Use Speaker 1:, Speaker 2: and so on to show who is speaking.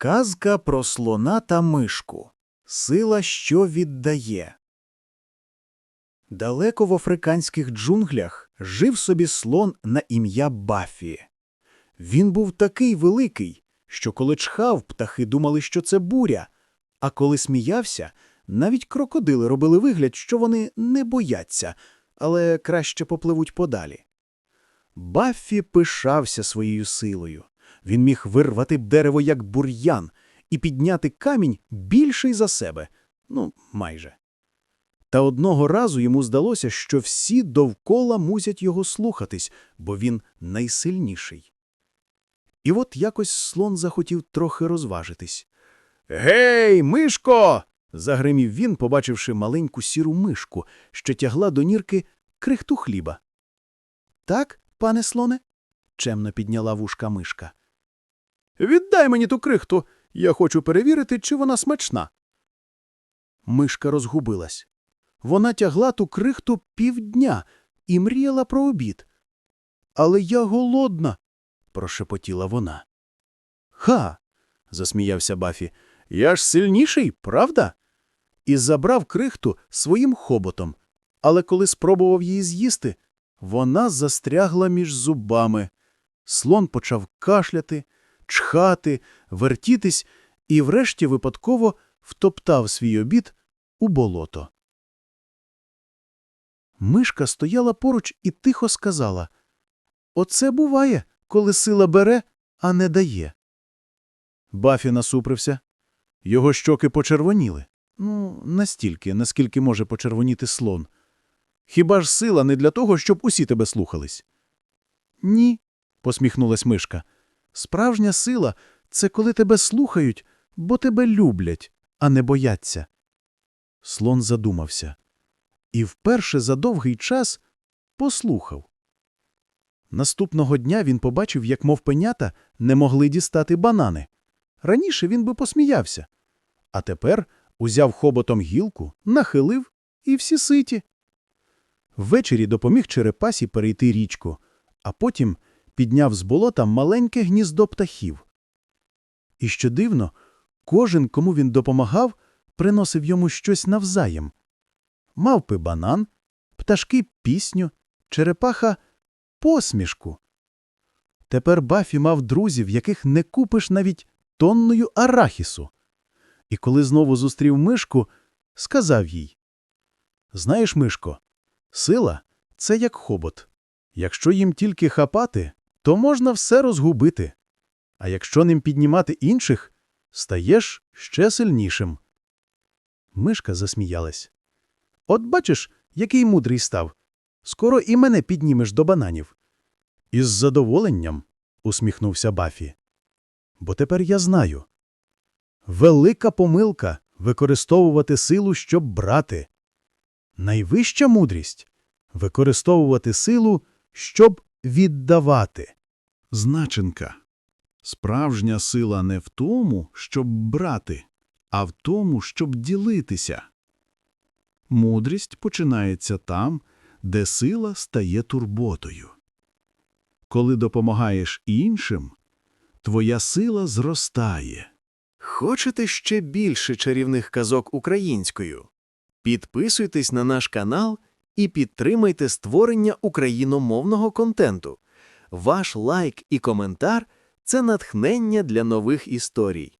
Speaker 1: Казка про слона та мишку. Сила, що віддає. Далеко в африканських джунглях жив собі слон на ім'я Баффі. Він був такий великий, що коли чхав, птахи думали, що це буря, а коли сміявся, навіть крокодили робили вигляд, що вони не бояться, але краще попливуть подалі. Баффі пишався своєю силою. Він міг вирвати дерево як бур'ян і підняти камінь більший за себе. Ну, майже. Та одного разу йому здалося, що всі довкола мусять його слухатись, бо він найсильніший. І от якось слон захотів трохи розважитись. Гей, мишко. загримів він, побачивши маленьку сіру мишку, що тягла до нірки крихту хліба. Так, пане слоне? чемно підняла вушка мишка. Віддай мені ту крихту. Я хочу перевірити, чи вона смачна. Мишка розгубилась. Вона тягла ту крихту півдня і мріяла про обід. Але я голодна, прошепотіла вона. Ха. засміявся Бафі. Я ж сильніший, правда? І забрав крихту своїм хоботом. Але коли спробував її з'їсти, вона застрягла між зубами. Слон почав кашляти, чхати, вертітись і врешті випадково втоптав свій обід у болото. Мишка стояла поруч і тихо сказала Оце буває, коли сила бере, а не дає. Бафі насупрився. Його щоки почервоніли. Ну, настільки, наскільки може почервоніти слон. Хіба ж сила не для того, щоб усі тебе слухались? Ні, посміхнулась мишка. Справжня сила це коли тебе слухають, бо тебе люблять, а не бояться. Слон задумався. І вперше за довгий час послухав. Наступного дня він побачив, як мовпенята не могли дістати банани. Раніше він би посміявся. А тепер узяв хоботом гілку, нахилив і всі ситі. Ввечері допоміг черепасі перейти річку, а потім підняв з болота маленьке гніздо птахів. І що дивно, кожен, кому він допомагав, приносив йому щось навзаєм. Мавпи банан, пташки пісню, черепаха посмішку. Тепер Бафі мав друзів, яких не купиш навіть тонною арахісу. І коли знову зустрів мишку, сказав їй Знаєш, мишко, сила – це як хобот. Якщо їм тільки хапати, то можна все розгубити. А якщо ним піднімати інших, стаєш ще сильнішим. Мишка засміялась. От бачиш, який мудрий став. Скоро і мене піднімеш до бананів. Із задоволенням, усміхнувся Бафі. Бо тепер я знаю. Велика помилка використовувати силу, щоб брати. Найвища мудрість використовувати силу, щоб віддавати. Значенка. Справжня сила не в тому, щоб брати, а в тому, щоб ділитися. Мудрість починається там, де сила стає турботою. Коли допомагаєш іншим, твоя сила зростає.
Speaker 2: Хочете ще більше чарівних казок українською? Підписуйтесь на наш канал і підтримайте створення україномовного контенту. Ваш лайк і коментар це натхнення для нових історій.